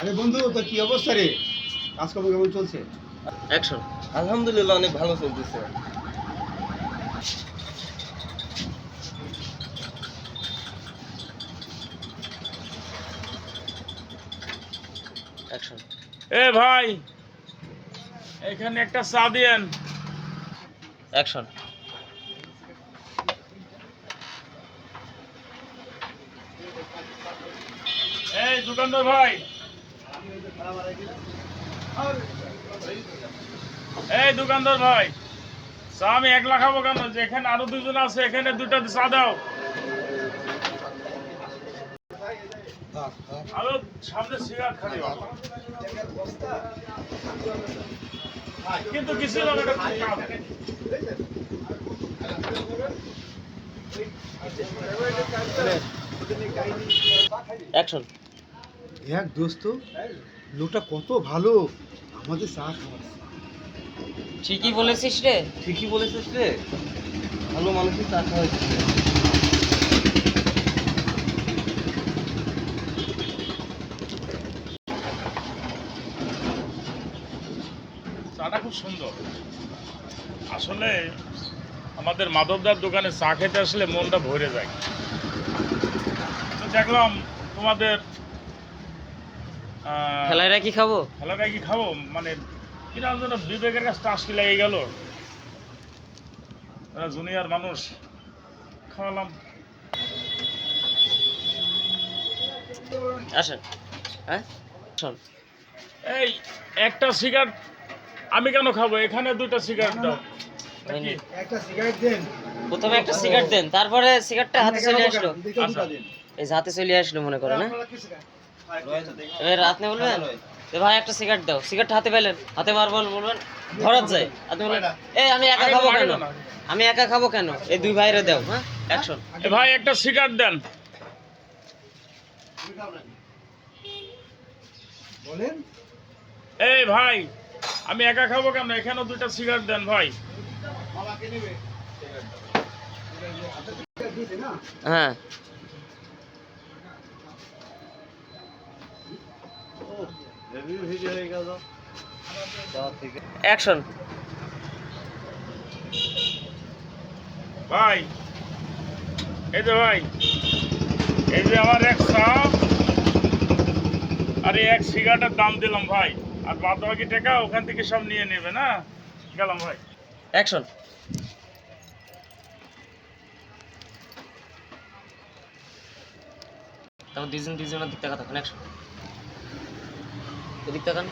আরে বন্ধু তো কি অবস্থা রে? কাজকর্ম কেমন চলছে? অ্যাকশন আলহামদুলিল্লাহ অনেক ভালো চলতেছে। অ্যাকশন এ ভাই এখানে একটা চা দিয়েন। অ্যাকশন এই দোকানদার ভাই। এই দোকানদার ভাই চা আমি একলা খাব কেন? যেখানে আরও দুজন আছে এখানে দুটা চা দাও। আরও সামনে সিগারেট খালি কিন্তু কিছু না এটা খুব কাজ। অ্যাকশন দেখ দোস্ত লোকটা কত ভালো। আমাদের চা খাওয়াচ্ছে। ঠিকই বলেছিস রে। ঠিকই বলেছিস রে। ভালো মানুষই চা খাওয়াইছে চাটা খুব সুন্দর। আসলে আমাদের মাধবদার দোকানে চা খেতে আসলে মনটা ভরে যায়। তো দেখলাম তোমাদের আহ, খেলাইরা কি খাব? খেলাটা কি খাব? মানে কীরকম যেন বিবেকের কাছে টাসকি লেগে গেল? জুনিয়র মানুষ। খাওয়ালাম। আসেন। হ্যাঁ? এই একটা সিগারেট আমি কেন খাব? এখানে দুইটা সিগারেট দাও। একটা সিগারেট দেন। প্রথমে একটা সিগারেট দেন তারপরে সিগারেটটা হাতে চলে আসলো। দুটো দিন। এই হাতে চলে আসলো মনে করে না কি সিগারেট? এবার রাত বলবেন? এ ভাই একটা সিগারেট দাও। সিগারেট হাতে পেলেন হাতে বার বল বলবেন ধরাত যায় আপনি বলবেন এই আমি একা খাব কেন? আমি একা খাব কেন? এই দুই ভাইরে দাও হ্যাঁ? অ্যাকশন এ ভাই একটা সিগারেট দেন। বলেন। এই ভাই আমি একা খাব কেন? এখানেও দুইটা সিগারেট দেন ভাই। হ্যাঁ হেভি ভিডিও হয়ে গেল যাওয়ার থেকে অ্যাকশন ভাই এই যে ভাই এই যে আমার এক আর এক সিগারেটের দাম দিলাম ভাই। আর বাদ বাকি টাকা ওখান থেকে সব নিয়ে নেবে না? গেলাম ভাই। অ্যাকশন তারপর দুজন দুজনের দিক তাকান অ্যাকশন এদিক তাকান